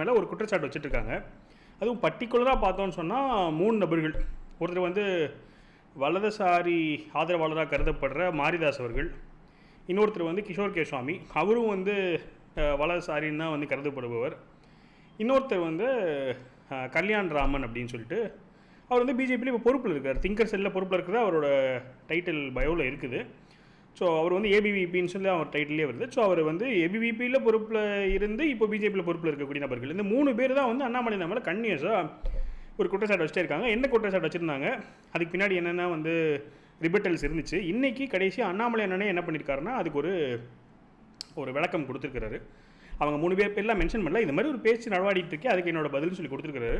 மேலே ஒரு குற்றச்சாட்டு வச்சுட்ருக்காங்க. அதுவும் பர்டிகுலராக பார்த்தோன்னு சொன்னால் மூணு நபர்கள். ஒருத்தர் வந்து வலதுசாரி ஆதரவாளராக கருதப்படுற மாரிதாஸ் அவர்கள். இன்னொருத்தர் வந்து கிஷோர் கே சுவாமி அவரும் வந்து வலதுசாரின்னு தான் வந்து கருதப்படுபவர். இன்னொருத்தர் வந்து கல்யாண் ராமன் அப்படின்னு சொல்லிட்டு அவர் வந்து பிஜேபியில் இப்போ பொறுப்பில் இருக்கார். திங்கர் செல்லில் பொறுப்பில் இருக்கிறது அவரோட டைட்டில் பயோவில் இருக்குது. ஸோ அவர் வந்து ஏபிவிபின்னு சொல்லி அவர் டைட்டிலே வருது. ஸோ அவர் வந்து ஏபிவிபியில் பொறுப்பில் இருந்து இப்போ பிஜேபியில் பொறுப்பில் இருக்கக்கூடிய நபர்கள். இந்த மூணு பேர் தான் வந்து அண்ணாமலை நம்மளை கன்னியஸாக ஒரு குற்றச்சாட்டு வச்சுட்டே இருக்காங்க. என்ன குற்றச்சாட்டு வச்சுருந்தாங்க? அதுக்கு பின்னாடி என்னென்னா வந்து ரிபட்டல்ஸ் இருந்துச்சு? இன்றைக்கி கடைசி அண்ணாமலை அண்ணனே என்ன பண்ணியிருக்காருன்னா அதுக்கு ஒரு ஒரு விளக்கம் கொடுத்துருக்கிறாரு. அவங்க மூணு பேர் பேர்லாம் மென்ஷன் பண்ணல. இந்த மாதிரி ஒரு பேச்சு நடவாடிட்டு இருக்கே அதுக்கு என்னோட பதில் சொல்லி கொடுத்துருக்காரு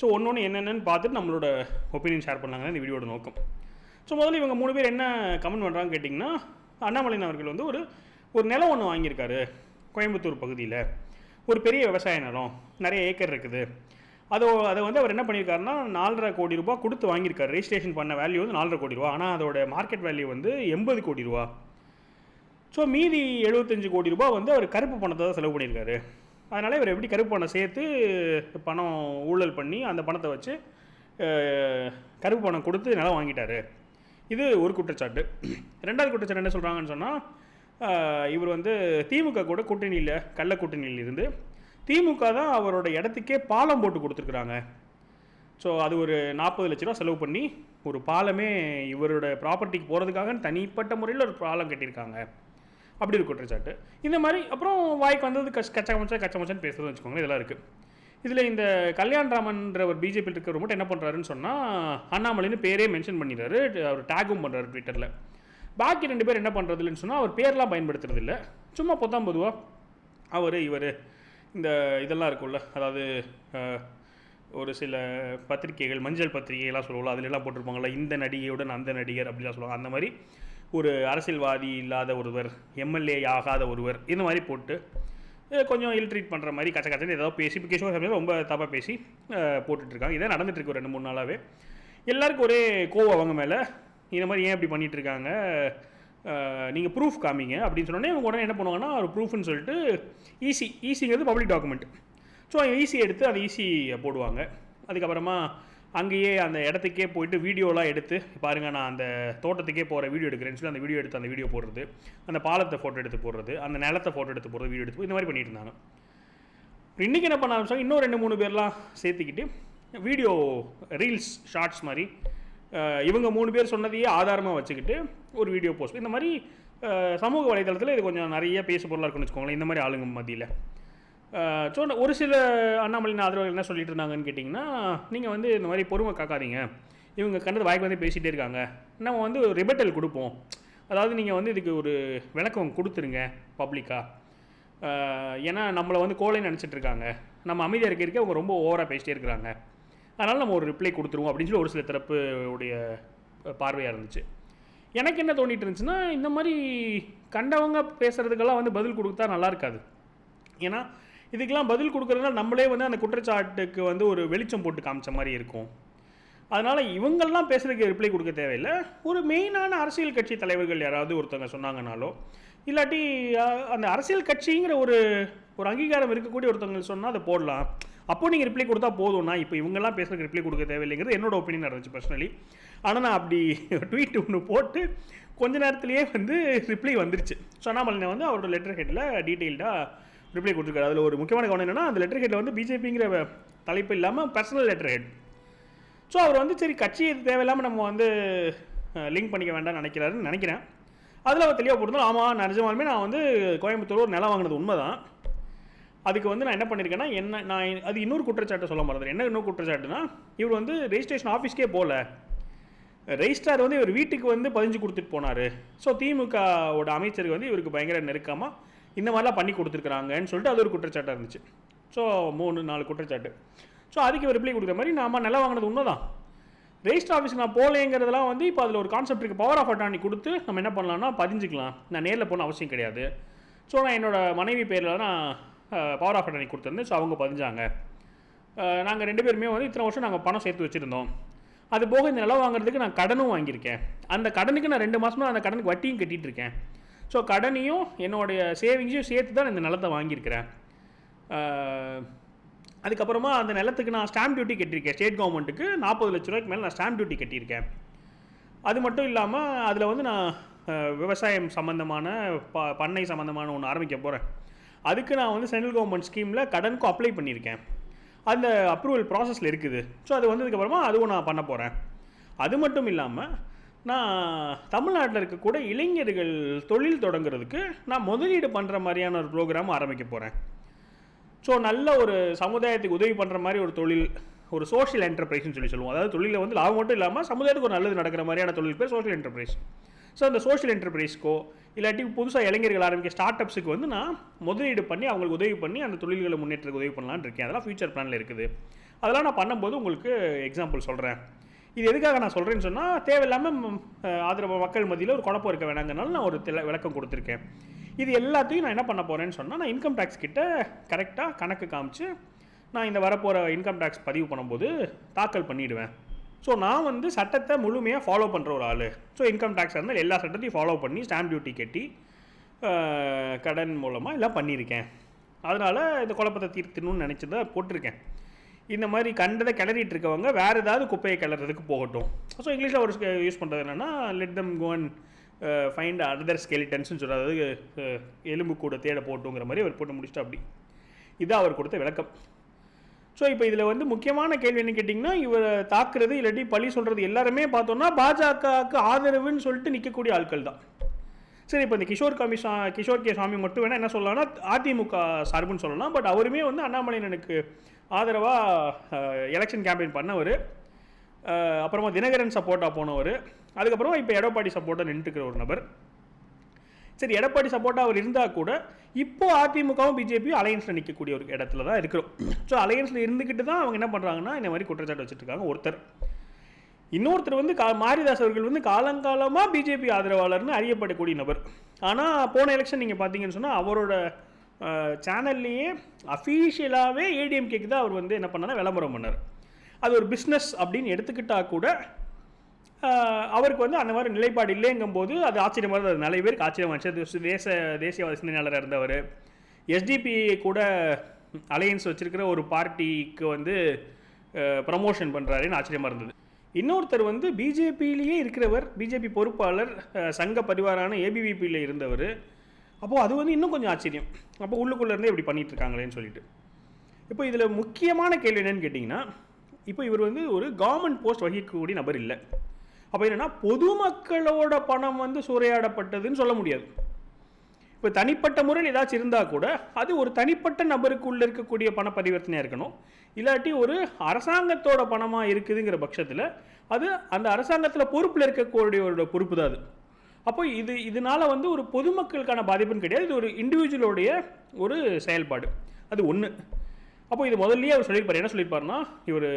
ஸோ ஒன்று ஒன்று என்னென்னு பார்த்துட்டு நம்மளோட ஒப்பீனியன் ஷேர் பண்ணாங்க இந்த வீடியோட நோக்கம். ஸோ முதல்ல இவங்க மூணு பேர் என்ன கமெண்ட் பண்ணுறாங்க கேட்டிங்கன்னா அண்ணாமலைன் அவர்கள் வந்து ஒரு ஒரு நிலம் ஒன்று வாங்கியிருக்காரு கோயம்புத்தூர் பகுதியில். ஒரு பெரிய விவசாய நிலம் நிறைய ஏக்கர் இருக்குது. அதோ அதை வந்து அவர் என்ன பண்ணியிருக்காருன்னா நாலரை கோடி ரூபா கொடுத்து வாங்கியிருக்காரு. ரெஜிஸ்ட்ரேஷன் பண்ண வேல்யூ வந்து நாலரை கோடி ரூபா ஆனால் அதோட மார்க்கெட் வேல்யூ வந்து எண்பது கோடி ரூபா ஸோ மீதி எழுபத்தஞ்சு கோடி ரூபா வந்து அவர் கருப்பு பணத்தை தான் செலவு பண்ணியிருக்காரு. அதனால் இவர் எப்படி கருப்பு பணம் சேர்த்து பணம் ஊழல் பண்ணி அந்த பணத்தை வச்சு கருப்பு பணம் கொடுத்து நிலம் வாங்கிட்டார். இது ஒரு குற்றச்சாட்டு. ரெண்டாவது குற்றச்சாட்டு என்ன சொல்கிறாங்கன்னு சொன்னால் இவர் வந்து திமுக கூட கூட்டணியில் கள்ள கூட்டணியில் இருந்து திமுக தான் அவரோட இடத்துக்கே பாலம் போட்டு கொடுத்துருக்குறாங்க. ஸோ அது ஒரு நாற்பது லட்ச ரூபா செலவு பண்ணி ஒரு பாலமே இவரோட ப்ராப்பர்ட்டிக்கு போகிறதுக்காக தனிப்பட்ட முறையில் ஒரு பாலம் கட்டியிருக்காங்க. அப்படி ஒரு குற்றச்சாட்டு. இந்த மாதிரி அப்புறம் வாய்க்கு வந்தது கச் கச்சா மச்சா கச்சா மச்சான்னு பேசுறதுன்னு வச்சுக்கோங்களேன் இதெல்லாம் இருக்குது இதில் இந்த கல்யாண் ராமன்ற ஒரு பிஜேபியில் இருக்கிற மட்டும் என்ன பண்ணுறாருன்னு சொன்னால் அண்ணாமலைன்னு பேரே மென்ஷன் பண்ணிடுறாரு. அவர் டேகும் பண்ணுறாரு ட்விட்டரில் பாக்கி ரெண்டு பேர் என்ன பண்ணுறதுலன்னு சொன்னால் அவர் பேர்லாம் பயன்படுத்துறதில்ல. சும்மா பொத்தாம் பொதுவாக அவர் இவர் இந்த இதெல்லாம் இருக்கும்ல. அதாவது ஒரு சில பத்திரிகைகள் மஞ்சள் பத்திரிகைலாம் சொல்லுவோம்ல அதுல எல்லாம் போட்டிருப்பாங்கல்ல இந்த நடிகையுடன் அந்த நடிகர் அப்படிலாம் சொல்லுவாங்க. அந்த மாதிரி ஒரு அரசியல்வாதி இல்லாத ஒருவர் எம்எல்ஏ ஆகாத ஒருவர் இந்த மாதிரி போட்டு கொஞ்சம் கொஞ்சம் இல்ட்ரீட் பண்ணுற மாதிரி கச்ச கச்சன்னு ஏதாவது பேசி இப்போ கிஷோர் சாமி ரொம்ப தப்பாக பேசி போட்டுட்ருக்காங்க. இதான் நடந்துட்டு ஒரு ரெண்டு மூணு நாளாகவே எல்லாருக்கும் ஒரே கோவம் அவங்க மேலே. இந்த மாதிரி ஏன் இப்படி பண்ணிகிட்ருக்காங்க நீங்கள் ப்ரூஃப் காமிங்க அப்படின்னு சொன்னோடனே இவங்க உடனே என்ன பண்ணுவாங்கன்னா ஒரு ப்ரூஃப்னு சொல்லிட்டு ஈசி ஈசிங்கிறது பப்ளிக் டாக்குமெண்ட் ஸோ ஈஸி எடுத்து அந்த ஈஸி போடுவாங்க. அதுக்கப்புறமா அங்கேயே அந்த இடத்துக்கே போயிட்டு வீடியோலாம் எடுத்து பாருங்கள் நான் அந்த தோட்டத்துக்கே போகிற வீடியோ எடுக்கிறேன்னு சொல்லி அந்த வீடியோ எடுத்து அந்த வீடியோ போடுறது அந்த பாலத்தை ஃபோட்டோ எடுத்து போடுறது அந்த நிலத்தை ஃபோட்டோ எடுத்து போடுறது வீடியோ எடுத்து இந்த மாதிரி பண்ணிட்டு இருந்தாங்க. இன்றைக்கி என்ன பண்ண ஆரம்பிச்சாங்க? இன்னும் ரெண்டு மூணு பேர்லாம் சேர்த்துக்கிட்டு வீடியோ ரீல்ஸ் ஷார்ட்ஸ் மாதிரி இவங்க மூணு பேர் சொன்னதையே ஆதாரமாக வச்சுக்கிட்டு ஒரு வீடியோ போஸ்ட் இந்த மாதிரி சமூக வலைதளத்தில் இது கொஞ்சம் நிறைய பேசு பொருளாக இருக்குன்னு வச்சுக்கோங்களேன் இந்த மாதிரி ஆளுங்க மத்தியில். ஸோ ஒரு சில அண்ணாமலையின் ஆதரவாளர்கள் என்ன சொல்லிட்டு இருந்தாங்கன்னு கேட்டிங்கன்னா நீங்கள் வந்து இந்த மாதிரி பொறுமை காக்காதீங்க. இவங்க கண்டது வாய்க்கு வந்து பேசிகிட்டே இருக்காங்க. நம்ம வந்து ஒரு ரிபட்டல் கொடுப்போம். அதாவது நீங்கள் வந்து இதுக்கு ஒரு விளக்கம் கொடுத்துருங்க பப்ளிக்காக ஏன்னா நம்மளை வந்து கோழைன்னு நினச்சிட்டு இருக்காங்க. நம்ம அமைதியாக இருக்க இருக்க அவங்க ரொம்ப ஓவராக பேசிட்டே இருக்கிறாங்க. அதனால் நம்ம ஒரு ரிப்ளை கொடுத்துருவோம் அப்படின்னு சொல்லி ஒரு சில தரப்பு உடைய பார்வையாக இருந்துச்சு. எனக்கு என்ன தோண்டிட்டு இருந்துச்சுன்னா இந்த மாதிரி கண்டவங்க பேசுகிறதுக்கெல்லாம் வந்து பதில் கொடுத்தா நல்லா இருக்காது. ஏன்னா இதுக்கெல்லாம் பதில் கொடுக்குறதுனால நம்மளே வந்து அந்த குற்றச்சாட்டுக்கு வந்து ஒரு வெளிச்சம் போட்டு காமிச்ச மாதிரி இருக்கும். அதனால் இவங்கெல்லாம் பேசுகிறதுக்கு ரிப்ளை கொடுக்க தேவையில்லை. ஒரு மெயினான அரசியல் கட்சி தலைவர்கள் யாராவது ஒருத்தவங்க சொன்னாங்கனாலோ இல்லாட்டி அந்த அரசியல் கட்சிங்கிற ஒரு ஒரு அங்கீகாரம் இருக்கக்கூடிய ஒருத்தவங்க சொன்னால் அதை போடலாம். அப்போ நீங்கள் ரிப்ளை கொடுத்தா போதும்னா இப்போ இவங்கெல்லாம் பேசுகிறதுக்கு ரிப்ளை கொடுக்க தேவையில்லைங்கிறது என்னோட ஒப்பீனியன் இருந்துச்சு பர்சனலி ஆனால் நான் அப்படி ட்வீட் ஒன்று போட்டு கொஞ்ச நேரத்துலேயே வந்து ரிப்ளை வந்துருச்சு. ஸோ வந்து அவரோட லெட்டர் ஹெட்டில் டீட்டெயில்டாக ரிப்ளை கொடுத்துருக்காரு. அதில் ஒரு முக்கியமான கவனம் என்னென்னா அந்த லெட்டர் ஹெட்டில் வந்து பிஜேபிங்கிற தலைப்பு இல்லாமல் பர்சனல் லெட்டர் ஹெட் ஸோ அவர் வந்து சரி கட்சி இது தேவையில்லாமல் நம்ம வந்து லிங்க் பண்ணிக்க வேண்டாம்னு நினைக்கிறாருன்னு நினைக்கிறேன். அதில் அவர் தெளிவாக போட்டிருந்தோம் ஆமாம் நிஜமாலுமே நான் வந்து கோயம்புத்தூர் ஒரு நிலம் வாங்கினது உண்மை தான் அதுக்கு வந்து நான் என்ன பண்ணியிருக்கேன்னா என்ன நான் அது இன்னொரு குற்றச்சாட்டை சொல்ல மறந்துறேன் என்ன இன்னொரு குற்றச்சாட்டுனா இவர் வந்து ரெஜிஸ்ட்ரேஷன் ஆஃபீஸ்க்கே போகல ரெஜிஸ்ட்ரார் வந்து இவர் வீட்டுக்கு வந்து பதிஞ்சு கொடுத்துட்டு போனார். ஸோ திமுகவோட அமைச்சருக்கு வந்து இவருக்கு பயங்கர நெருக்கமாக இந்த மாதிரிலாம் பண்ணி கொடுத்துருக்குறாங்கன்னு சொல்லிட்டு அது ஒரு குற்றச்சாட்டாக இருந்துச்சு. ஸோ மூணு நாலு குற்றச்சாட்டு. ஸோ அதுக்கு ரிப்ளை கொடுக்குற மாதிரி நாம நிலம் வாங்கினது உண்மைதான். ரெஜிஸ்டர் ஆஃபீஸ்க்கு நான் போகலேங்கிறதுலாம் வந்து இப்போ அதில் ஒரு கான்செப்ட் இருக்குது பவர் ஆஃப் அட்டானி கொடுத்து நம்ம என்ன பண்ணலாம்னா பதிஞ்சுக்கலாம். நான் நேரில் போன அவசியம் கிடையாது. ஸோ நான் என்னோடய மனைவி பேரில் நான் பவர் ஆஃப் அட்டானி கொடுத்துருந்தேன். ஸோ அவங்க பதிஞ்சாங்க. நாங்கள் ரெண்டு பேருமே வந்து இத்தனை வருஷம் நாங்கள் பணம் சேர்த்து வச்சுருந்தோம். அது போக இந்த நிலம் வாங்குறதுக்கு நான் கடனும் வாங்கியிருக்கேன். அந்த கடனுக்கு நான் ரெண்டு மாதமாக அந்த கடனுக்கு வட்டியும் கட்டிகிட்டு இருக்கேன். ஸோ கடனையும் என்னுடைய சேவிங்ஸையும் சேர்த்து தான் இந்த நிலத்தை வாங்கியிருக்கிறேன். அதுக்கப்புறமா அந்த நிலத்துக்கு நான் ஸ்டாம்ப் டியூட்டி கட்டியிருக்கேன். ஸ்டேட் கவர்மெண்ட்டுக்கு நாற்பது லட்ச ரூபாய்க்கு மேலே நான் ஸ்டாம்ப் டியூட்டி கட்டியிருக்கேன். அது மட்டும் இல்லாமல் அதில் வந்து நான் விவசாயம் சம்மந்தமான ப பண்ணை சம்மந்தமான ஒன்று ஆரம்பிக்க போகிறேன் அதுக்கு நான் வந்து சென்ட்ரல் கவர்மெண்ட் ஸ்கீமில் கடனுக்கும் அப்ளை பண்ணியிருக்கேன். அந்த அப்ரூவல் ப்ராசஸில் இருக்குது. ஸோ அது வந்ததுக்கப்புறமா அதுவும் நான் பண்ண போகிறேன் அது மட்டும் இல்லாமல் நான் தமிழ்நாட்டில் இருக்கக்கூட இளைஞர்கள் தொழில் தொடங்குறதுக்கு நான் முதலீடு பண்ணுற மாதிரியான ஒரு ப்ரோக்ராம் ஆரம்பிக்க போகிறேன் ஸோ நல்ல ஒரு சமுதாயத்துக்கு உதவி பண்ணுற மாதிரி ஒரு தொழில் ஒரு சோஷியல் என்டர்பிரைஸ்னு சொல்லி சொல்லுவோம். அதாவது தொழிலில் வந்து லாபம் மட்டும் இல்லாமல் சமுதாயத்துக்கு ஒரு நல்லது நடக்கிற மாதிரியான தொழில் பேர் சோஷியல் என்டர்பிரைஸ் ஸோ அந்த சோஷியல் என்டர்பிரைஸ்க்கோ இல்லாட்டி புதுசாக இளைஞர்கள் ஆரம்பிக்க ஸ்டார்ட் அப்ஸுக்கு வந்து நான் முதலீடு பண்ணி அவங்களுக்கு உதவி பண்ணி அந்த தொழில்களை முன்னேற்றத்துக்கு உதவி பண்ணலான்னு இருக்கேன். அதெல்லாம் ஃபியூச்சர் பிளானில் இருக்குது. அதெல்லாம் நான் பண்ணும்போது உங்களுக்கு எக்ஸாம்பிள் சொல்கிறேன் இது எதுக்காக நான் சொல்கிறேன்னு சொன்னால் தேவையில்லாமல் ஆதரவு மக்கள் மத்தியில் ஒரு குழப்பம் இருக்க வேணாங்கனால நான் ஒரு தில விளக்கம் கொடுத்துருக்கேன். இது எல்லாத்தையும் நான் என்ன பண்ண போகிறேன்னு சொன்னால் நான் இன்கம் டேக்ஸ் கிட்ட கரெக்டாக கணக்கு காமிச்சு நான் இந்த வரப்போகிற இன்கம் டேக்ஸ் பதிவு பண்ணும்போது தாக்கல் பண்ணிவிடுவேன் ஸோ நான் வந்து சட்டத்தை முழுமையாக ஃபாலோ பண்ணுற ஒரு ஆள். ஸோ இன்கம் டேக்ஸ் இருந்தால் எல்லா சட்டத்தையும் ஃபாலோ பண்ணி ஸ்டாம்ப் டியூட்டி கட்டி கடன் மூலமாக எல்லாம் பண்ணியிருக்கேன். அதனால் இந்த குழப்பத்தை தீர்த்தணும்னு நினச்சி தான் போட்டிருக்கேன். இந்த மாதிரி கண்டதை கிளறிட்டு இருக்கவங்க வேறு ஏதாவது குப்பையை கிளறதுக்கு போகட்டும். ஸோ இங்கிலீஷில் ஒரு யூஸ் பண்ணுறது என்னென்னா let them go and find other ஸ்கெலிட்டன்ஸ்னு சொல்கிறது அதாவது uh, எலும்பு கூட தேட போட்டுங்கிற மாதிரி அவர் போட்டு முடிச்சிட்டா அப்படி. இதான் அவர் கொடுத்த விளக்கம். ஸோ இப்போ இதில் வந்து முக்கியமான கேள்வி என்ன கேட்டிங்கன்னா இவர் தாக்குறது இல்லாட்டி பழி சொல்கிறது எல்லாருமே பார்த்தோன்னா பாஜகவுக்கு ஆதரவுன்னு சொல்லிட்டு நிற்கக்கூடிய ஆட்கள் தான். சரி இப்போ இந்த கிஷோர் காமி சா கிஷோர் கே சாமி மட்டும் வேணால் என்ன சொல்லலாம்னா அதிமுக சார்புன்னு சொல்லலாம். பட் அவருமே வந்து அண்ணாமலையனுக்கு ஆதரவாக எலெக்ஷன் கேம்பெயின் பண்ணவர் அப்புறமா தினகரன் சப்போர்ட்டாக போனவர். அதுக்கப்புறமா இப்போ எடப்பாடி சப்போர்ட்டாக நின்றுக்கிற ஒரு நபர். சரி எடப்பாடி சப்போர்ட்டாக அவர் இருந்தால் கூட இப்போ அதிமுகவும் பிஜேபியும் அலையன்ஸில் நிற்கக்கூடிய ஒரு இடத்துல தான் இருக்கிறோம். ஸோ அலையன்ஸில் இருந்துக்கிட்டு தான் அவங்க என்ன பண்ணுறாங்கன்னா இந்த மாதிரி குற்றச்சாட்டு வச்சுருக்காங்க ஒருத்தர். இன்னொருத்தர் வந்து கா மாரிதாஸ் அவர்கள் வந்து காலங்காலமாக பிஜேபி ஆதரவாளர்னு அறியப்படக்கூடிய நபர். ஆனால் போன எலெக்ஷன் நீங்கள் பார்த்தீங்கன்னு சொன்னால் அவரோட சேனல்லையே அஃபீஷியலாகவே ஏடிஎம்கேக்கு தான் அவர் வந்து என்ன பண்ணார் விளம்பரம் பண்ணார். அது ஒரு பிஸ்னஸ் அப்படின்னு எடுத்துக்கிட்டால் கூட அவருக்கு வந்து அந்த மாதிரி நிலைப்பாடு இல்லைங்கும்போது அது ஆச்சரியமாக இருந்தது. நிறைய பேருக்கு ஆச்சரியமா இருந்துச்சு. தேச தேசியவாத சிந்தனையாளராக இருந்தவர். எஸ்டிபி கூட அலையன்ஸ் வச்சுருக்கிற ஒரு பார்ட்டிக்கு வந்து ப்ரமோஷன் பண்ணுறாருன்னு ஆச்சரியமாக இருந்தது. இன்னொருத்தர் வந்து பிஜேபியிலேயே இருக்கிறவர் பிஜேபி பொறுப்பாளர் சங்க பரிவாரான ஏபிவிபியில் இருந்தவர். அப்போது அது வந்து இன்னும் கொஞ்சம் ஆச்சரியம். அப்போ உள்ளுக்குள்ளேருந்தே இப்படி பண்ணிட்டு இருக்காங்களேன்னு சொல்லிட்டு. இப்போ இதில் முக்கியமான கேள்வி என்னன்னு கேட்டிங்கன்னா இப்போ இவர் வந்து ஒரு கவர்மெண்ட் போஸ்ட் வகிக்கக்கூடிய நபர் இல்லை. அப்போ என்னன்னா பொதுமக்களோட பணம் வந்து சூறையாடப்பட்டதுன்னு சொல்ல முடியாது. இப்போ தனிப்பட்ட முறையில் ஏதாச்சும் இருந்தால் கூட அது ஒரு தனிப்பட்ட நபருக்குள்ள இருக்கக்கூடிய பண பரிவர்த்தனையாக இருக்கணும். இல்லாட்டி ஒரு அரசாங்கத்தோட பணமாக இருக்குதுங்கிற பட்சத்தில் அது அந்த அரசாங்கத்தில் பொறுப்பில் இருக்கக்கூடியவரோட பொறுப்பு தான் அது. அப்போ இது இதனால வந்து ஒரு பொதுமக்களுக்கான பாதிப்புன்னு கிடையாது. இது ஒரு இண்டிவிஜுவலோடைய ஒரு செயல்பாடு. அது ஒன்று அப்போ இது முதல்லயே அவர் சொல்லியிருப்பார். என்ன சொல்லியிருப்பாருன்னா இவர்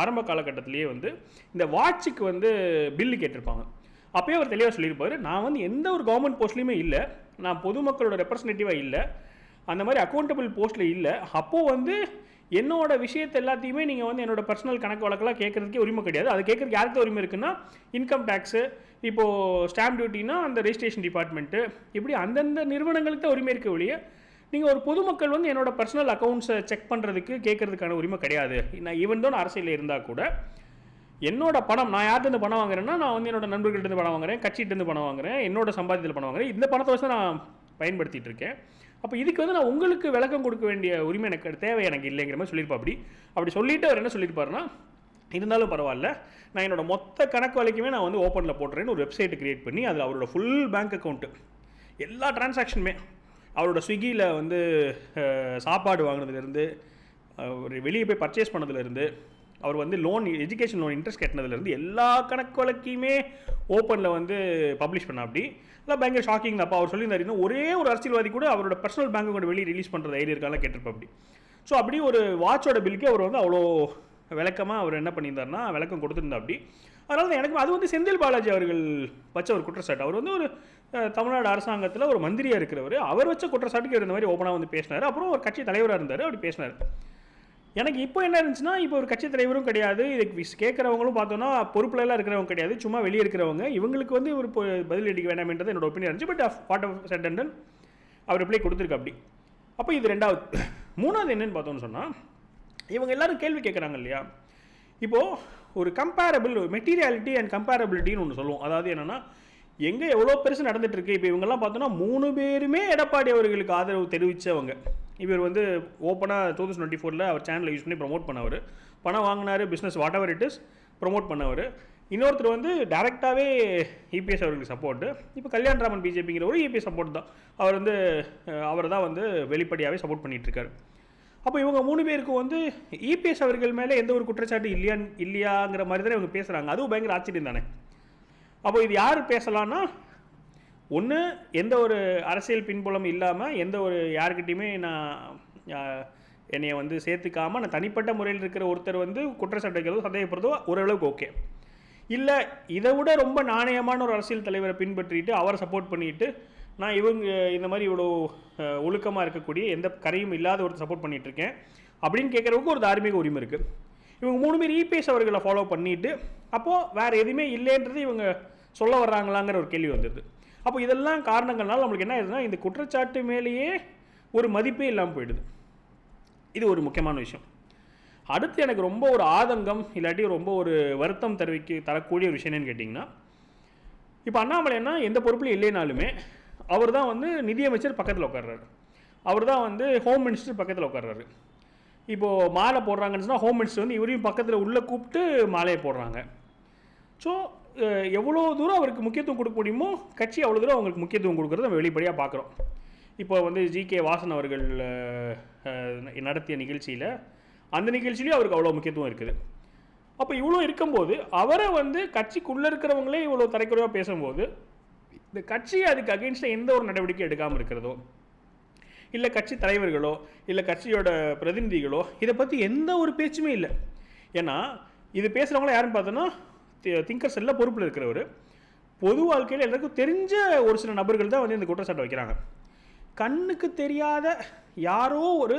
ஆரம்ப காலகட்டத்திலேயே வந்து இந்த வாட்சுக்கு வந்து பில்லு கேட்டிருப்பாங்க. அப்போயே அவர் தெளிவாக சொல்லியிருப்பார். நான் வந்து எந்த ஒரு கவர்மெண்ட் போஸ்ட்லையுமே இல்லை. நான் பொதுமக்களோட ரெப்ரசன்டேட்டிவாக இல்லை. அந்த மாதிரி அக்கௌண்டபிள் போஸ்ட்டில் இல்லை. அப்போது வந்து என்னோட விஷயத்தை எல்லாத்தையுமே நீங்கள் வந்து என்னோட பர்சனல் கணக்கு வழக்கெல்லாம் கேட்குறதுக்கே உரிமை கிடையாது. அது கேட்குறதுக்கு யாருக்கு உரிமை இருக்குன்னா இன்கம் டேக்ஸு இப்போது ஸ்டாம்ப் டியூட்டினா அந்த ரெஜிஸ்ட்ரேஷன் டிபார்ட்மெண்ட்டு இப்படி அந்தந்த நிறுவனங்களுக்கு தான் உரிமை இருக்க ஒழிய நீங்கள் ஒரு பொதுமக்கள் வந்து என்னோட பர்சனல் அக்கௌண்ட்ஸை செக் பண்ணுறதுக்கு கேட்கறதுக்கான உரிமை கிடையாது. நான் ஈவன் தான் அரசியலில் இருந்தால் கூட என்னோட பணம் நான் யார்கிட்ட பணம் வாங்குறேன்னா நான் வந்து என்னோட நண்பர்கள்ட்ட பணம் வாங்குறேன் கட்சிகிட்டேருந்து பணம் வாங்குறேன் என்னோட சம்பாதியத்தில் பணம் வாங்குறேன். இந்த பணத்தை வச்சு நான் பயன்படுத்திகிட்டு இருக்கேன். அப்போ இதுக்கு வந்து நான் உங்களுக்கு விளக்கம் கொடுக்க வேண்டிய உரிமை எனக்கு தேவை எனக்கு இல்லைங்கிற மாதிரி சொல்லியிருப்பா அப்படி அப்படி சொல்லிட்டு அவர் என்ன சொல்லியிருப்பாருன்னா இருந்தாலும் பரவாயில்ல நான் என்னோட மொத்த கணக்கு வரைக்குமே நான் வந்து ஓப்பனில் போட்டுறேன்னு ஒரு வெப்சைட் கிரியேட் பண்ணி அதில் அவரோட ஃபுல் பேங்க் அக்கௌண்ட்டு எல்லா டிரான்சாக்ஷனுமே அவரோட ஸ்விக்கியில் வந்து சாப்பாடு வாங்கினதுலேருந்து ஒரு வெளியே போய் பர்ச்சேஸ் பண்ணதுலேருந்து அவர் வந்து லோன் எஜுகேஷன் லோன் இன்ட்ரெஸ்ட் கட்டினதுலேருந்து எல்லா கணக்கு வழக்கையுமே ஓப்பனில் வந்து பப்ளிஷ் பண்ண அப்படி இல்லை பயங்கர ஷாக்கிங் அப்போ அவர் சொல்லியிருந்தார். இன்னும் ஒரே ஒரு அரசியல்வாதி கூட அவரோட பர்சனல் பேங்க் அக்கௌண்ட் வெளியே ரிலீஸ் பண்ணுறது ஐடியா இருக்கால கேட்டிருப்பா அப்படி. ஸோ அப்படி ஒரு வாட்சோட பில்லுக்கு அவர் வந்து அவ்வளோ விளக்கமாக அவர் என்ன பண்ணியிருந்தாருன்னா விளக்கம் கொடுத்துருந்தா அப்படி. அதனால தான் எனக்கு அது வந்து செந்தில் பாலாஜி அவர்கள் வச்ச ஒரு குற்றச்சாட்டு. அவர் வந்து ஒரு தமிழ்நாடு அரசாங்கத்தில் ஒரு மந்திரியாக இருக்கிறவர். அவர் வச்ச குற்றச்சாட்டுக்கு இருந்த இந்த மாதிரி ஓப்பனாக வந்து பேசினார். அப்புறம் ஒரு கட்சி தலைவராக இருந்தார். அப்படி பேசினார். எனக்கு இப்போ என்ன இருந்துச்சுன்னா இப்போ ஒரு கட்சி தலைவரும் கிடையாது. இதுக்கு விஸ்- கேட்குறவங்களும் பார்த்தோன்னா பொறுப்புல எல்லாம் இருக்கிறவங்க கிடையாது. சும்மா வெளியே இருக்கிறவங்க. இவங்களுக்கு வந்து ஒரு பொ- வேண்டாம்ன்றது என்னோட ஒப்பீனியன் இருந்துச்சு. பட் வாட் ஆஃப் செட் அவர் ரிப்ளை கொடுத்துருக்கு அப்படி. அப்போ இது ரெண்டாவது. மூணாவது என்னன்னு பார்த்தோம்னு சொன்னால் இவங்க எல்லாரும் கேள்வி கேட்குறாங்க இல்லையா? இப்போது ஒரு கம்பேரபிள் மெட்டீரியாலிட்டி அண்ட் கம்பேரபிலிட்டின்னு ஒன்று சொல்லுவோம். அதாவது என்னென்னா எங்கே எவ்வளோ பெருசு நடந்துகிட்ருக்கு இப்போ இவங்கெல்லாம் பார்த்தோன்னா மூணு பேருமே எடப்பாடி அவர்களுக்கு ஆதரவு தெரிவித்தவங்க இவர் வந்து ஓப்பனாக டூ தௌசண்ட் டுவெண்ட்டி ஃபோரில் அவர் சேனலை யூஸ் பண்ணி ப்ரொமோட் பண்ணவர். பணம் வாங்கினார் business whatever it is promote பண்ணவர். இன்னொருத்தர் வந்து டேரெக்டாகவே இபிஎஸ் அவர்களுக்கு சப்போர்ட்டு இப்போ கல்யாணராமன் பிஜேபிங்கிற ஒரு இபிஎஸ் சப்போர்ட் தான். அவர் வந்து அவர் தான் வந்து வெளிப்படையாகவே சப்போர்ட் பண்ணிகிட்ருக்காரு அப்போ இவங்க மூணு பேருக்கும் வந்து இபிஎஸ் அவர்கள் மேலே எந்த ஒரு குற்றச்சாட்டு இல்லையா இல்லையாங்கிற மாதிரி தானே இவங்க பேசுகிறாங்க அதுவும் பயங்கர ஆச்சரியம் தானே. அப்போ இது யார் பேசலான்னா ஒன்று எந்த ஒரு அரசியல் பின்புலம் இல்லாமல் எந்த ஒரு யாருக்கிட்டையுமே நான் என்னையை என்னைய வந்து சேர்த்துக்காமல் நான் தனிப்பட்ட முறையில் இருக்கிற ஒருத்தர் வந்து குற்றச்சாட்டுகளோ சந்தேகப்படுறதோ ஓரளவுக்கு ஓகே. இல்லை இதை விட ரொம்ப நாணயமான ஒரு அரசியல் தலைவரை பின்பற்றிட்டு அவரை சப்போர்ட் பண்ணிட்டு நான் இவங்க இந்த மாதிரி இவ்வளோ ஒழுக்கமாக இருக்கக்கூடிய எந்த கரையும் இல்லாத ஒருத்தர் சப்போர்ட் பண்ணிகிட்ருக்கேன் இருக்கேன். அப்படின்னு கேட்குறவங்க ஒரு தார்மீக உரிமை இருக்குது இவங்க மூணு பேர் இபிஎஸ் அவர்களை ஃபாலோ பண்ணிட்டு அப்போது வேறு எதுவுமே இல்லைன்றது இவங்க சொல்ல வர்றாங்களாங்கிற ஒரு கேள்வி வந்துடுது. அப்போ இதெல்லாம் காரணங்கள்னால நம்மளுக்கு என்ன ஆயிடுதுன்னா இந்த குற்றச்சாட்டு மேலேயே ஒரு மதிப்பே இல்லாமல் போயிடுது. இது ஒரு முக்கியமான விஷயம். அடுத்து எனக்கு ரொம்ப ஒரு ஆதங்கம் இல்லாட்டி ரொம்ப ஒரு வருத்தம் தெரிவிக்க தரக்கூடிய ஒரு விஷயம் என்னன்னு கேட்டிங்கன்னா இப்போ அண்ணாமலைன்னா எந்த பொறுப்புலையும் இல்லைனாலுமே அவர் தான் வந்து நிதியமைச்சர் பக்கத்தில் உட்கார்றாரு. அவர் தான் வந்து ஹோம் மினிஸ்டர் பக்கத்தில் உட்கார்றாரு. இப்போது மாலை போடுறாங்கன்னு சொன்னால் ஹோம் மினிஸ்டர் வந்து இவரையும் பக்கத்தில் உள்ளே கூப்பிட்டு மாலையை போடுறாங்க. ஸோ எவ்வளோ தூரம் அவருக்கு முக்கியத்துவம் கொடுக்க முடியுமோ கட்சி அவ்வளோ தூரம் அவங்களுக்கு முக்கியத்துவம் கொடுக்குறத நம்ம வெளிப்படையாக பார்க்குறோம். இப்போ வந்து ஜி கே வாசன் அவர்கள் நடத்திய நிகழ்ச்சியில் அந்த நிகழ்ச்சியிலையும் அவருக்கு அவ்வளோ முக்கியத்துவம் இருக்குது. அப்போ இவ்வளோ இருக்கும்போது அவரை வந்து கட்சிக்குள்ளே இருக்கிறவங்களே இவ்வளோ தரைக்குறைவாக பேசும்போது இந்த கட்சி அதுக்கு அகெயின்ஸ்டாக எந்த ஒரு நடவடிக்கை எடுக்காமல் இருக்கிறதோ இல்லை கட்சி தலைவர்களோ இல்லை கட்சியோட பிரதிநிதிகளோ இதை பற்றி எந்த ஒரு பேச்சுமே இல்லை. ஏன்னா இது பேசுகிறவங்கள யாருன்னு பார்த்தோன்னா திங்கர்ஸ் எல்லாம் பொறுப்பில் இருக்கிறவர். பொது வாழ்க்கையில் எல்லாருக்கும் தெரிஞ்ச ஒரு சில நபர்கள் தான் வந்து இந்த குற்றச்சாட்டை வைக்கிறாங்க. கண்ணுக்கு தெரியாத யாரோ ஒரு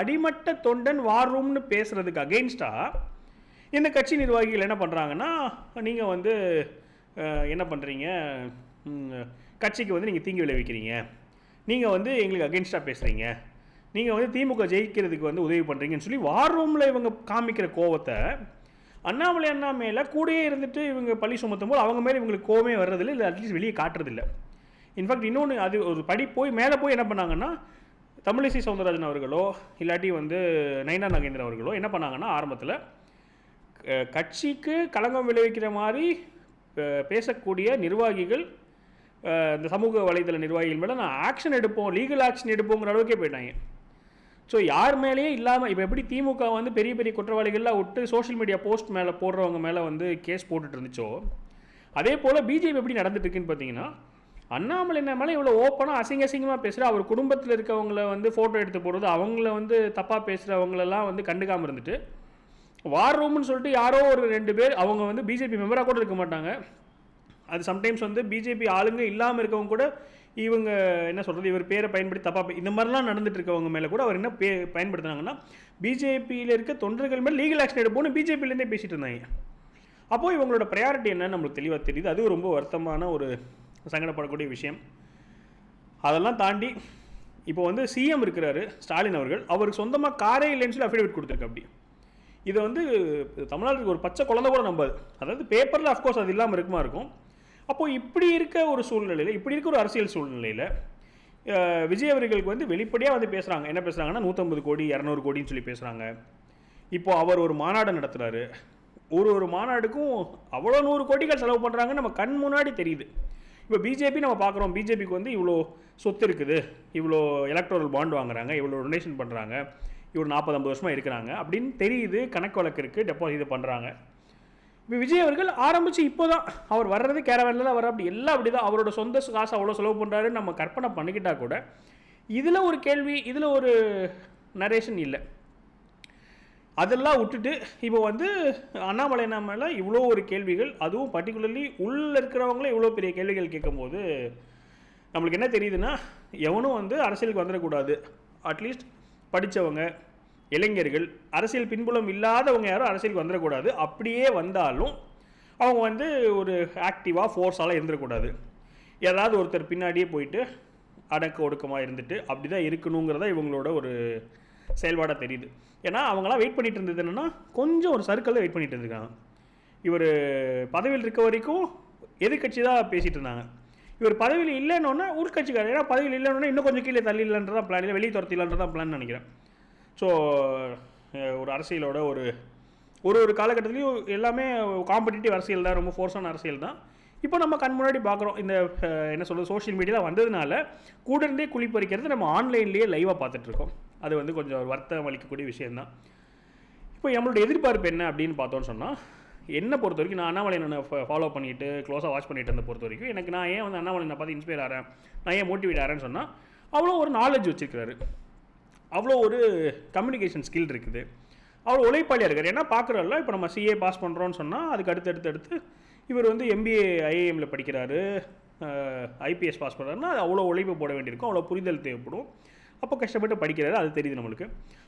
அடிமட்ட தொண்டன் வார் ரூம்னு பேசுகிறதுக்கு அகெயின்ஸ்டாக இந்த கட்சி நிர்வாகிகள் என்ன பண்ணுறாங்கன்னா நீங்கள் வந்து என்ன பண்ணுறீங்க கட்சிக்கு வந்து நீங்கள் தீங்கு விளைவிக்கிறீங்க. நீங்கள் வந்து எங்களுக்கு அகென்ஸ்டாக பேசுகிறீங்க நீங்கள் வந்து திமுக ஜெயிக்கிறதுக்கு வந்து உதவி பண்ணுறீங்கன்னு சொல்லி வார் ரூமில் இவங்க காமிக்கிற கோவத்தை அண்ணாமலை அண்ணா மேலே கூடயே இருந்துட்டு இவங்க பழி சுமத்தும் போது அவங்க மேலே இவங்களுக்கு கோவமே வர்றதில்லை இல்லை அட்லீஸ்ட் வெளியே காட்டுறதில்ல. இன்ஃபேக்ட் இன்னொன்று அது ஒரு படி போய் மேலே போய் என்ன பண்ணாங்கன்னா தமிழிசை சவுந்தரராஜன் அவர்களோ இல்லாட்டி வந்து நைனா நாகேந்திரன் அவர்களோ என்ன பண்ணாங்கன்னா ஆரம்பத்தில் க- கட்சிக்கு களங்கம் விளைவிக்கிற மாதிரி பே- பேசக்கூடிய நிர்வாகிகள் இந்த சமூக வலைதள நிர்வாகிகள் மேலே நான் ஆக்ஷன் எடுப்போம் லீகல் ஆக்ஷன் எடுப்போங்கிற அளவுக்கே போயிட்டாங்க. ஸோ யார் மேலேயே இல்லாமல் இப்போ எப்படி திமுக வந்து பெரிய பெரிய குற்றவாளிகள்லாம் விட்டு சோஷியல் மீடியா போஸ்ட் மேலே போடுறவங்க மேலே வந்து கேஸ் போட்டுட்டு இருந்துச்சோ அதே போல் பிஜேபி எப்படி நடந்துட்டு இருக்குன்னு பார்த்தீங்கன்னா அண்ணாமலை என்ன மேலே இவ்வளோ ஓப்பனாக அசிங்க அசிங்கமாக பேசுகிற அவர் குடும்பத்தில் இருக்கவங்கள வந்து ஃபோட்டோ எடுத்து போடுறது அவங்கள வந்து தப்பாக பேசுகிறவங்களெல்லாம் வந்து கண்டுக்காமல் இருந்துட்டு வார் ரூம்னு சொல்லிட்டு யாரோ ஒரு ரெண்டு பேர் அவங்க வந்து பிஜேபி மெம்பராக கூட இருக்க மாட்டாங்க. அது சம்டைம்ஸ் வந்து பிஜேபி ஆளுங்க இல்லாமல் இருக்கவங்க கூட இவங்க என்ன சொல்கிறது இவர் பேரை பயன்படுத்தி தப்பாக இந்த மாதிரிலாம் நடந்துட்டு இருக்கவங்க மேலே கூட அவர் என்ன பே பயன்படுத்துனாங்கன்னா பிஜேபியில் இருக்க தொண்டர்கள் மேலே லீகல் ஆக்ஷன் எடுப்போம்னு பிஜேபியிலேருந்தே பேசிட்டு இருந்தாங்க. அப்போது இவங்களோட ப்ரையாரிட்டி என்னன்னு நம்மளுக்கு தெளிவாக தெரியுது. அதுவும் ரொம்ப வருத்தமான ஒரு சங்கடப்படக்கூடிய விஷயம். அதெல்லாம் தாண்டி இப்போ வந்து சிஎம் இருக்கிறாரு ஸ்டாலின் அவர்கள். அவருக்கு சொந்தமாக காரே இல்லைன்னு சொல்லி அஃபிடேவிட் கொடுத்துருக்கு அப்படி. இதை வந்து தமிழ்நாட்டுக்கு ஒரு பச்சை குழந்தை கூட நம்பாது. அதாவது பேப்பரில் அஃப்கோர்ஸ் அது இல்லாமல் இருக்குமா இருக்கும். அப்போது இப்படி இருக்க ஒரு சூழ்நிலையில் இப்படி இருக்க ஒரு அரசியல் சூழ்நிலையில் விஜய் அவர்களுக்கு வந்து வெளிப்படையாக வந்து பேசுகிறாங்க என்ன பேசுகிறாங்கன்னா நூற்றம்பது கோடி இரநூறு கோடின்னு சொல்லி பேசுகிறாங்க இப்போது அவர் ஒரு மாநாடு நடத்துகிறாரு ஒரு ஒரு மாநாடுக்கும் அவ்வளோ நூறு கோடிகள் செலவு பண்ணுறாங்கன்னு நம்ம கண் முன்னாடி தெரியுது. இப்போ பிஜேபி நம்ம பார்க்குறோம். பிஜேபிக்கு வந்து இவ்வளோ சொத்து இருக்குது. இவ்வளோ எலக்ட்ரல் பாண்ட் வாங்குறாங்க. இவ்வளோ டொனேஷன் பண்ணுறாங்க இவ்வளோ நாற்பது ஐம்பது வருஷமாக இருக்கிறாங்க. அப்படின்னு தெரியுது. கணக்கு வழக்கு இருக்குது டெபாசிட் பண்ணுறாங்க விஜய் அவர்கள் ஆரம்பித்து இப்போ தான் அவர் வர்றது கேரவனில் தான் வர அப்படி எல்லாம் அப்படி தான் அவரோட சொந்த காசு அவ்வளோ செலவு பண்ணுறாருன்னு நம்ம கற்பனை பண்ணிக்கிட்டால் கூட இதில் ஒரு கேள்வி இதில் ஒரு நரேஷன் இல்லை. அதெல்லாம் விட்டுட்டு இப்போ வந்து அண்ணாமலை மேலே இவ்வளோ ஒரு கேள்விகள் அதுவும் பர்டிகுலர்லி உள்ளே இருக்கிறவங்களே இவ்வளோ பெரிய கேள்விகள் கேட்கும்போது நம்மளுக்கு என்ன தெரியுதுன்னா எவனும் வந்து அரசியலுக்கு வந்துடக்கூடாது. அட்லீஸ்ட் படித்தவங்க இளைஞர்கள் அரசியல் பின்புலம் இல்லாதவங்க யாரும் அரசியலுக்கு வந்துடக்கூடாது. அப்படியே வந்தாலும் அவங்க வந்து ஒரு ஆக்டிவாக ஃபோர்ஸால் இருந்துடக்கூடாது. ஏதாவது ஒருத்தர் பின்னாடியே போயிட்டு அடக்க ஒடுக்கமாக இருந்துட்டு அப்படி தான் இருக்கணுங்கிறதா இவங்களோட ஒரு செயல்பாடாக தெரியுது. ஏன்னா அவங்களாம் வெயிட் பண்ணிட்டு இருந்தது என்னென்னா கொஞ்சம் ஒரு சர்க்கிளில் வெயிட் பண்ணிட்டு இருந்திருக்காங்க. இவர் பதவியில் இருக்க வரைக்கும் எதிர்கட்சி தான் பேசிகிட்டு இருந்தாங்க. இவர் பதவியில் இல்லைன்னொன்னே உட்கட்சிக்காரர் ஏன்னா பதவியில் இல்லைன்னு இன்னும் கொஞ்சம் கீழே தள்ளிடலான்றதான் பிளான் இல்லை வெளியே துரத்திடலான்றதான் பிளான் நினைக்கிறேன். ஸோ ஒரு அரசியலோட ஒரு ஒரு ஒரு காலகட்டத்துலேயும் எல்லாமே காம்படிட்டிவ் அரசியல் தான் ரொம்ப ஃபோர்ஸான அரசியல் தான். இப்போ நம்ம கண் முன்னாடி பார்க்குறோம் இந்த என்ன சொல்கிறது சோஷியல் மீடியாவில் வந்ததுனால கூட இருந்தே குளிப்பறிக்கிறது நம்ம ஆன்லைன்லேயே லைவாக பார்த்துட்ருக்கோம். அது வந்து கொஞ்சம் வருத்தம் அளிக்கக்கூடிய விஷயந்தான் இப்போ நம்மளோட எதிர்பார்ப்பு என்ன அப்படின்னு பார்த்தோன்னு சொன்னால் என்னை பொறுத்த வரைக்கும் நான் அண்ணாமலை நான் ஃபாலோ பண்ணிட்டு க்ளோஸாக வாட்ச் பண்ணிட்டு இருந்த பொறுத்த வரைக்கும் எனக்கு நான் ஏன் வந்து அண்ணாமலை நான் பார்த்து இன்ஸ்பயர் ஆகிறேன் நான் ஏன் மோட்டிவேட் ஆகிறேன்னு சொன்னால் அவ்வளோ ஒரு நாலேஜ் வச்சுருக்கிறாரு. அவ்வளோ ஒரு கம்யூனிகேஷன் ஸ்கில் இருக்குது. அவ்வளோ உழைப்பாளியாக இருக்கார். ஏன்னா பார்க்குறல்ல இப்போ நம்ம சிஏ பாஸ் பண்ணுறோன்னு சொன்னால் அதுக்கு அடுத்து அடுத்து அடுத்து இவர் வந்து எம்பிஏ ஐஏஎம்மில் படிக்கிறாரு. ஐபிஎஸ் பாஸ் பண்ணுறாருன்னா அது அவ்வளோ உழைப்பு போட வேண்டியிருக்கும். அவ்வளோ புரிதல் தேவைப்படும். அப்போ கஷ்டப்பட்டு படிக்கிறாரு அது தெரியுது நம்மளுக்கு.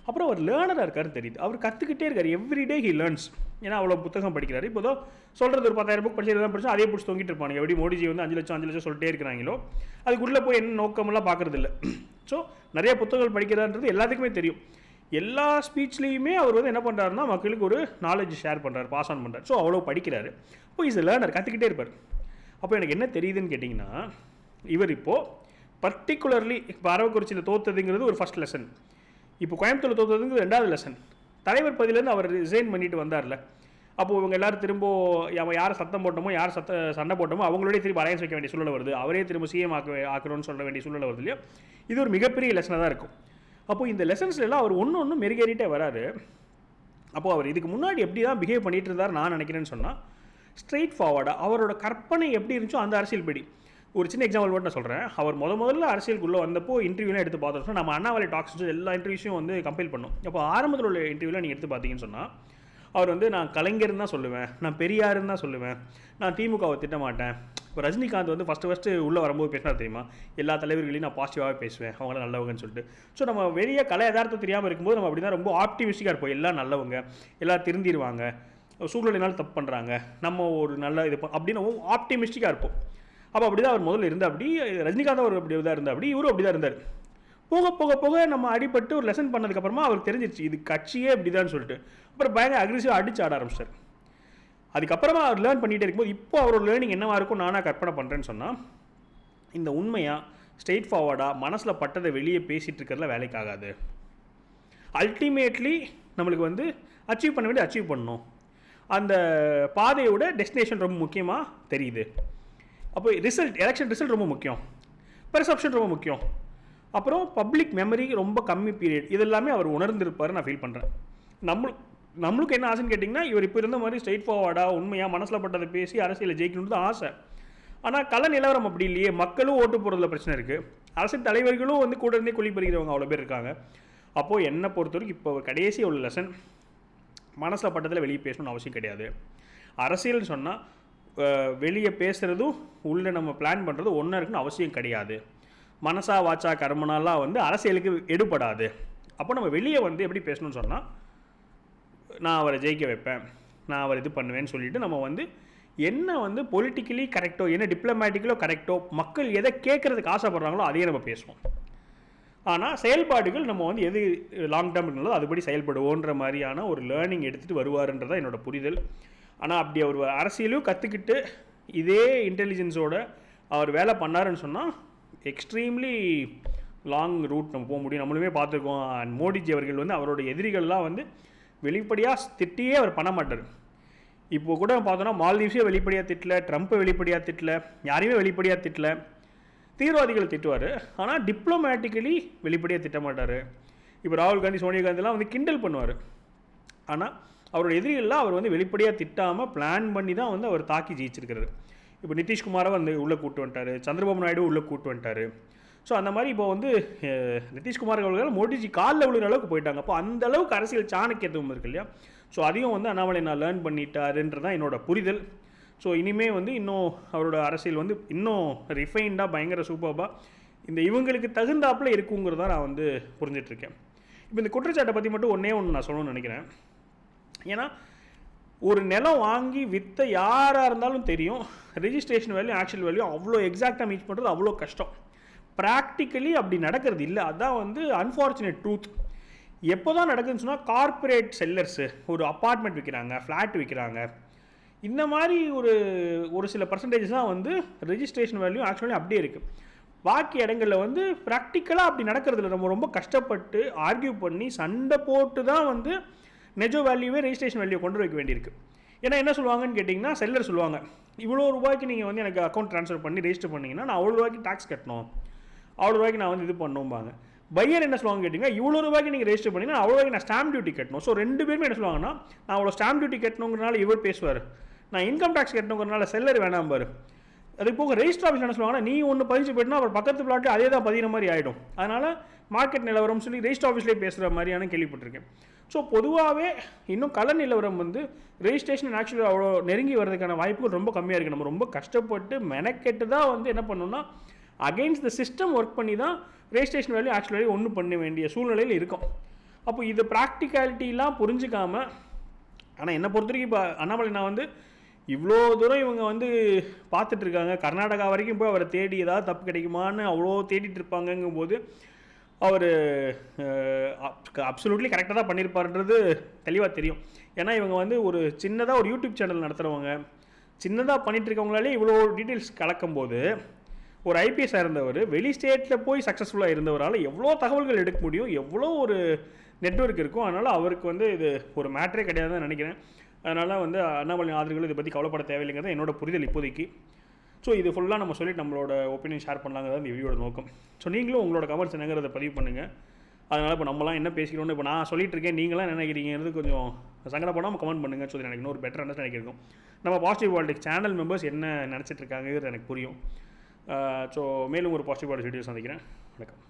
அப்புறம் அவர் லேர்னராக இருக்காருன்னு தெரியுது. அவர் கற்றுக்கிட்டே இருக்கார். எவ்ரிடே ஹி லேர்ன்ஸ் ஏன்னா அவ்வளோ புத்தகம் படிக்கிறாரு. இப்போ ஏதோ சொல்கிறது ஒரு பத்தாயிரம் புக் படிச்சு தான் படிச்சு அதே பிடிச்சி தொங்கிட்டு இருப்பாங்க எப்படி மோடிஜி வந்து அஞ்சு லட்சம் அஞ்சு லட்சம் சொல்லிட்டே இருக்கிறாங்களோ அதுக்குள்ளே போய் என்ன நோக்கமெல்லாம் பார்க்குறது இல்லை ஸோ நிறைய புத்தகங்கள் படிக்கிறான்றது எல்லாத்துக்குமே தெரியும். எல்லா ஸ்பீச்லேயுமே அவர் வந்து என்ன பண்ணுறாருன்னா மக்களுக்கு ஒரு நாலேஜ் ஷேர் பண்ணுறாரு பாஸ் ஆன் பண்ணுறாரு ஸோ அவ்வளோ படிக்கிறாரு. இப்போ இஸ் லேர்னர் கற்றுக்கிட்டே இருப்பார். அப்போ எனக்கு என்ன தெரியுதுன்னு கேட்டிங்கன்னா இவர் இப்போது பர்டிகுலர்லி இப்போ அரவக்குறிச்சியில் தோத்ததுங்கிறது ஒரு ஃபர்ஸ்ட் லெசன் இப்போ கோயம்புத்தூரில் தோத்ததுங்கிறது ரெண்டாவது லெசன் தலைவர் பதிலேருந்து அவர் ரிசைன் பண்ணிட்டு வந்தார்ல. அப்போது இவங்க எல்லாரும் திரும்ப அவன் யார் சத்தம் போட்டோமோ யார் சத்த சண்டை போட்டோமோ அவங்களோடய திரும்ப அலையன்ஸ் வைக்க வேண்டிய சூழல் வருது. அவரே திரும்ப சிஎம் ஆக்க ஆக்கணும்னு சொல்ல வேண்டிய சூழல் வருது இல்லையோ? இது ஒரு மிகப்பெரிய லெசனாக தான் இருக்கும். அப்போது இந்த லெசன்ஸ்லாம் அவர் ஒன்று ஒன்றும் மெருகேறிட்டே வராரு. அப்போ அவர் இதுக்கு முன்னாடி எப்படி தான் பிஹேவ் பண்ணிகிட்டு இருந்தார் நான் நினைக்கிறேன்னு சொன்னால் ஸ்ட்ரெயிட் ஃபார்வர்டாக அவரோட கற்பனை எப்படி இருந்துச்சோ அந்த அரசியல் படி. ஒரு சின்ன எக்ஸாம்பிள் மட்டும் நான் சொல்கிறேன் அவர் முத முதல்ல அரசியலுக்குள்ளே வந்தப்போ இன்டர்வியூலாம் எடுத்து பார்த்தோம் நம்ம அண்ணாமலை டாக்ஸ் எல்லா இன்டர்வியூஸையும் வந்து கம்பைல் பண்ணோம். அப்போ ஆரம்பத்தில் உள்ள இன்டர்வியூலாம் நீங்கள் எடுத்து பார்த்தீங்கன்னு சொன்னால் அவர் வந்து நான் கலைஞர்னு தான் சொல்லுவேன். நான் பெரியாருன்னு தான் சொல்லுவேன். நான் திமுகவை திட்டமாட்டேன் இப்போ ரஜினிகாந்த் வந்து ஃபஸ்ட்டு ஃபஸ்ட்டு உள்ளே வரும்போது பேசினா தெரியுமா? எல்லா தலைவர்களையும் நான் பாசிட்டிவாக பேசுவேன். அவங்களாம் நல்லவங்கன்னு சொல்லிட்டு. ஸோ நம்ம வெளியே கலை யதார்த்தம் தெரியாமல் இருக்கும்போது நம்ம அப்படி தான் ரொம்ப ஆப்டிமிஸ்டிக்காக இருப்போம். எல்லாம் நல்லவங்க. எல்லாம் திருந்திடுவாங்க சூழ்நிலைனாலும் தப்பு பண்ணுறாங்க நம்ம ஒரு நல்ல இது அப்படின்னு ஆப்டிமிஸ்டிக்காக இருப்போம். அப்போ அப்படி தான் அவர் முதல்ல இருந்தா அப்படி ரஜினிகாந்த் அவர் அப்படி தான் இருந்தா அப்படி இவரும் அப்படி தான் இருந்தார். போக போக போக நம்ம அடிபட்டு ஒரு லெசன் பண்ணதுக்கப்புறமா அவருக்கு தெரிஞ்சிருச்சு இது கட்சியே இப்படிதான்னு சொல்லிட்டு. அப்புறம் பயங்கர அக்ரெசிவாக அடிச்சு ஆட ஆரம்பிச்சார். அதுக்கப்புறமா அவர் லேர்ன் பண்ணிகிட்டே இருக்கும்போது இப்போ அவரோட லேர்னிங் என்னவாக இருக்கும் நானாக கற்பனை பண்ணுறேன்னு சொன்னால் இந்த உண்மையாக ஸ்ட்ரெயிட் ஃபார்வர்டாக மனசில் பட்டதை வெளியே பேசிகிட்டு இருக்கிறதுல வேலைக்கு ஆகாது. அல்டிமேட்லி நம்மளுக்கு வந்து அச்சீவ் பண்ண வேண்டிய அச்சீவ் பண்ணணும். அந்த பாதையோட டெஸ்டினேஷன் ரொம்ப முக்கியமாக தெரியுது. அப்போ ரிசல்ட் எலெக்ஷன் ரிசல்ட் ரொம்ப முக்கியம். பெர்செப்ஷன் ரொம்ப முக்கியம். அப்புறம் பப்ளிக் மெமரி ரொம்ப கம்மி பீரியட் இது எல்லாமே அவர் உணர்ந்திருப்பார் நான் ஃபீல் பண்ணுறேன் நம்ம நம்மளுக்கு என்ன ஆசைன்னு கேட்டிங்கன்னா இவர் இப்போ இருந்த மாதிரி ஸ்ட்ரெயிட் ஃபார்வர்டாக உண்மையாக மனசில் பட்டதை பேசி அரசியலில் ஜெயிக்கணும்னு தான் ஆசை. ஆனால் கள நிலவரம் அப்படி இல்லையே. மக்களும் ஓட்டு போடுறதுல பிரச்சனை இருக்குது அரசியல் தலைவர்களும் வந்து கூட இருந்தே குழி பறிக்கிறவங்க அவ்வளோ பேர் இருக்காங்க. அப்போது என்னை பொறுத்த வரைக்கும் இப்போ கடைசி உள்ள லெசன் மனசில் பட்டத்தில் வெளியே பேசணும்னு அவசியம் கிடையாது. அரசியல்னு சொன்னால் வெளியே பேசுகிறதும் உள்ளே நம்ம பிளான் பண்ணுறதும் ஒன்றா இருக்குன்னு அவசியம் கிடையாது. மனசா வாச்சா கர்மனாலாம் வந்து அரசியலுக்கு எடுபடாது. அப்போ நம்ம வெளியே வந்து எப்படி பேசணும்னு சொன்னால் நான் அவரை ஜெயிக்க வைப்பேன் நான் அவர் இது பண்ணுவேன்னு சொல்லிட்டு நம்ம வந்து என்ன வந்து பொலிட்டிக்கலி கரெக்டோ என்ன டிப்ளமேட்டிக்கலோ கரெக்டோ மக்கள் எதை கேட்குறதுக்கு ஆசைப்படுறாங்களோ அதையே நம்ம பேசுவோம். ஆனால் செயல்பாடுகள் நம்ம வந்து எது லாங் டேர்ம் இருந்தாலும் அதுபடி செயல்படுவோன்ற மாதிரியான ஒரு லேர்னிங் எடுத்துகிட்டு வருவாருன்றதான் என்னோட புரிதல். ஆனால் அப்படி அவர் அரசியலையும் கற்றுக்கிட்டு இதே இன்டெலிஜென்ஸோட அவர் வேலை பண்ணாருன்னு சொன்னால் எக்ஸ்ட்ரீம்லி லாங் ரூட் நம்ம போக முடியும். நம்மளுமே பார்த்துருக்கோம். அண்ட் மோடிஜி அவர்கள் வந்து அவரோட எதிரிகள்லாம் வந்து வெளிப்படையாக திட்டியே அவர் பண்ண மாட்டார். இப்போ கூட பார்த்தோன்னா மால்தீவ்ஸே வெளிப்படையாக திட்டல ட்ரம்ப்பை வெளிப்படையாக திட்டல யாரையுமே வெளிப்படையாக திட்டல. தீவிரவாதிகளை திட்டுவார். ஆனால் டிப்ளமேட்டிக்கலி வெளிப்படையாக திட்ட மாட்டார். இப்போ ராகுல் காந்தி சோனியா காந்திலாம் வந்து கிண்டல் பண்ணுவார். ஆனால் அவரோட எதிரிகள்லாம் அவர் வந்து வெளிப்படையாக திட்டாமல் பிளான் பண்ணி தான் வந்து அவர் தாக்கி ஜெயிச்சிருக்கிறாரு. இப்போ நிதிஷ்குமாரை வந்து உள்ளே கூட்டு வந்துட்டார். சந்திரபாபு நாயுடு உள்ளே கூட்டு வந்துட்டார். ஸோ அந்த மாதிரி இப்போ வந்து நிதிஷ்குமார் அவர்கள் மோடிஜி காலில் விழுகிற அளவுக்கு போயிட்டாங்க. அப்போ அந்த அளவுக்கு அரசியல் சாணக்கியத்துவம் இருக்கு இல்லையா? ஸோ அதையும் வந்து அண்ணாமலை நான் லேர்ன் பண்ணிட்டாருன்றது தான் என்னோட புரிதல். ஸோ இனிமேல் வந்து இன்னும் அவரோட அரசியல் வந்து இன்னும் ரிஃபைண்டாக பயங்கர சூப்பராக இந்த இவங்களுக்கு தகுந்தாப்புல இருக்குங்கிறதான் நான் வந்து புரிஞ்சிட்ருக்கேன் இப்போ இந்த குற்றச்சாட்டை பற்றி மட்டும் ஒன்றே ஒன்று நான் சொல்லணும்னு நினைக்கிறேன். ஏன்னா ஒரு நிலம் வாங்கி விற்ற யாராக இருந்தாலும் தெரியும் ரெஜிஸ்ட்ரேஷன் வேல்யூ ஆக்சுவல் வேல்யூ அவ்வளோ எக்ஸாக்டாக மீட் பண்ணுறது அவ்வளோ கஷ்டம். ப்ராக்டிக்கலி அப்படி நடக்கிறது இல்லை. அதுதான் வந்து அன்ஃபார்ச்சுனேட் ட்ரூத் எப்போ தான் நடக்குதுன்னு சொன்னால் கார்ப்பரேட் செல்லர்ஸு ஒரு அப்பார்ட்மெண்ட் விற்கிறாங்க ஃப்ளாட் விற்கிறாங்க இந்த மாதிரி ஒரு ஒரு சில பர்சன்டேஜ் தான் வந்து ரெஜிஸ்ட்ரேஷன் வேல்யூ ஆக்சுவலி அப்படியே இருக்குது பாக்கி இடங்களில் வந்து ப்ராக்டிக்கலாக அப்படி நடக்கிறதுல நம்ம ரொம்ப கஷ்டப்பட்டு ஆர்கியூ பண்ணி சண்டை போட்டு தான் வந்து நெஜோ வேல்யூவே ரெஜிஸ்ட்ரேஷன் வேல்யூ கொண்டு வைக்க வேண்டியிருக்கு. ஏன்னா என்ன சொல்லுவாங்கன்னு கேட்டிங்கன்னா செல்லர் சொல்லுவாங்க இவ்வளோ ரூபாய்க்கு நீங்கள் வந்து எனக்கு அக்கௌண்ட் ட்ரான்ஸ்ஃபர் பண்ணி ரெஜிஸ்டர் பண்ணிங்கன்னா நான் அவ்வளோ ரூபாய்க்கு டாக்ஸ் கட்டணும். அவ்வளோ ரூபாய்க்கு நான் வந்து இது பண்ணும்பாங்க. பையர் என்ன சொல்லுவாங்க கேட்டிங்கன்னா இவ்வளோ ரூபாய்க்கு நீங்கள் ரெஜிஸ்டர் பண்ணிங்கன்னா அவ்வளோ ரூபாய்க்கு நான் ஸ்டாம்ப் டியூட்டி கட்டணும். ஸோ ரெண்டு பேருமே என்ன சொல்லுவாங்கன்னா நான் அவ்வளோ ஸ்டாம்ப் டியூட்டி கட்டணுங்கிறனால இவர் பேசுவார். நான் இன்கம் டேக்ஸ் கட்டணுங்கிறனால செல்லர் வேணாம் பாரு. அது போக ரெஜிஸ்டர் ஆஃபீஸ் என்ன சொல்லுவாங்கன்னா நீ ஒன்று பதிச்சு போயிட்டுனா அப்புறம் பக்கத்து பிளாட்டு அதே தான் பதிகிற மாதிரி ஆகிடும் அதனால் மார்க்கெட் நிலவரம் சொல்லி ரெஜிஸ்டர் ஆஃபீஸ்லேயே பேசுகிற மாதிரியான கேள்விப்பட்டிருக்கேன். ஸோ பொதுவாகவே இன்னும் கல நிலவரம் வந்து ரெஜிஸ்ட்ரேஷன் ஆக்சுவலி அவ்வளோ நெருங்கி வர்றதுக்கான வாய்ப்புகள் ரொம்ப கம்மியாக இருக்குது நம்ம ரொம்ப கஷ்டப்பட்டு மெனக்கெட்டு தான் வந்து என்ன பண்ணோம்னா அகெயின்ஸ்ட் த சிஸ்டம் ஒர்க் பண்ணி தான் ரெஜிஸ்ட்ரேஷன் வேல்யூ ஆக்சுவலி ஒன்று பண்ண வேண்டிய சூழ்நிலையில் இருக்கும். அப்போ இது ப்ராக்டிகாலிட்டிலாம் புரிஞ்சுக்காமல் ஆனால் என்னை பொறுத்த வரைக்கும் இப்போ அண்ணாமலை நான் வந்து இவ்வளோ தூரம் இவங்க வந்து பார்த்துட்ருக்காங்க கர்நாடகா வரைக்கும் போய் அவரை தேடி ஏதாவது தப்பு கிடைக்குமான்னு அவ்வளோ தேடிட்டு இருப்பாங்கங்கும் போது அவர் அப்சலூட்லி கரெக்டாக தான் பண்ணியிருப்பாருன்றது தெளிவாக தெரியும். ஏன்னா இவங்க வந்து ஒரு சின்னதாக ஒரு யூடியூப் சேனல் நடத்துகிறவங்க சின்னதாக பண்ணிட்டு இருக்கவங்களாலே இவ்வளோ டீட்டெயில்ஸ் கலக்கும்போது ஒரு ஐபிஎஸ் இருந்தவர் வெளி ஸ்டேட்டில் போய் சக்ஸஸ்ஃபுல்லாக இருந்தவரால் எவ்வளோ தகவல்கள் எடுக்க முடியும் எவ்வளோ ஒரு நெட்வொர்க் இருக்கும். அதனால் அவருக்கு வந்து இது ஒரு மேட்ரே கிடையாதுன்னு நினைக்கிறேன். அதனால் வந்து அண்ணாமலை ஆதரவுகள் இதை பற்றி கவலைப்பட தேவையில்லைங்கிறது என்னோட புரிதல் இப்போதைக்கு. ஸோ இது ஃபுல்லாக நம்ம சொல்லிட்டு நம்மளோட ஒப்பீனியன் ஷேர் பண்ணலாங்கிறது இந்த வீடியோட நோக்கம். ஸோ நீங்களும் உங்களோட கமெண்ட்ஸ் என்னங்கிறத பதிவு பண்ணுங்கள் அதனால் இப்போ நம்மலாம் என்ன பேசிக்கிறோம்னு இப்போ நான் சொல்லிட்டு இருக்கேன். நீங்களாம் என்ன நினைக்கிறீங்கிறது கொஞ்சம் சங்கடப்படாமல் கமெண்ட் பண்ணுங்கள் ஸோ எனக்கு இன்னொரு பெட்டர் அண்டர்ஸ்டாண்டிங் இருக்கும் நம்ம பாசிட்டிவ் பாலிடிக்ஸ் சேனல் மெம்பர்ஸ் என்ன நினச்சிட்டு இருக்காங்கிறது எனக்கு புரியும். ஸோ மேலும் ஒரு பாசிட்டிவ் பாலிடிக்ஸ் வீடியோ சந்திக்கிறேன். வணக்கம்.